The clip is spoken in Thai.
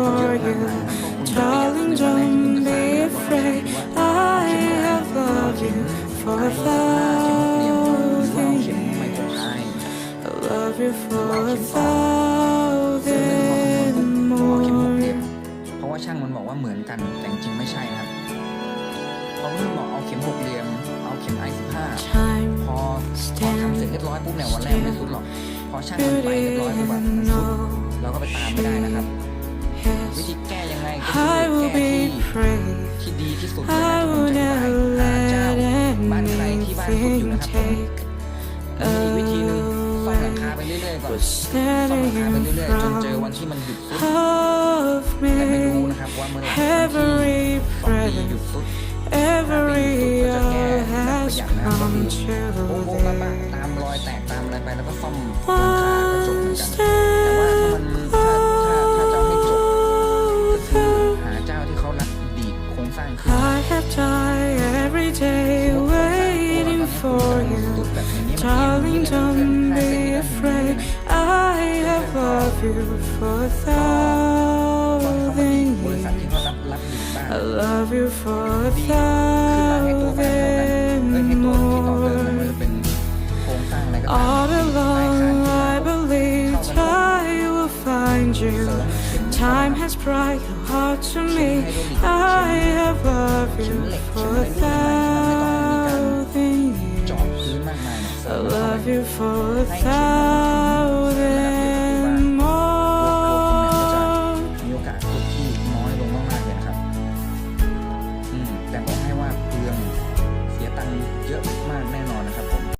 for you. Darling, don't be afraid. I have loved you for a เข้ม thousand ข้นไม่คง years. คาย I love you for a เพราะว่า thousand เข็มหกเหลี่ยมเพราะว่าช่างมันบอกว่าเหมือนกัน แต่จริงๆไม่ใช่นะครับเขาเพิ่งบอกเอาเข็มหกเหลี่ยม เอาเข็มไอสิบห้า Time พอพอทำเสร็จเรียบร้อยปุ๊บเนี่ยวันแรกไม่สุดหรอก พอช่างมันไปเรียบร้อยปุ๊บอะมันสุดเราก็ไปตามไม่ได้นะ ที่สุดเลยนะ I ที่ผมจะไปหาเจ้าบ้านใครที่บ้านคุณอยู่นะครับผมมีอีวิธีหนึ่งซ่อมหลังคาไปเรื่อยๆก่อนซ่อมหลังคาไปเรื่อยๆจนเจอวันที่มันหยุดสุดแต่ไม่รู้นะครับว่าเมื่อไหร่วันที่ Every สองปีหยุด breath, สุด every hour has โบ๊ะ come โบ๊ะ to บ้างตามรอยแตกตามอะไรไปแล้วก็ซ่อมหลังคาก็จบเหมือนกัน don't be afraid. I have loved you for a thousand years. I love you for a thousand more. All along, I believed I will find you. Time has brought your heart to me. I have loved you for a thousand years love you for a thousand.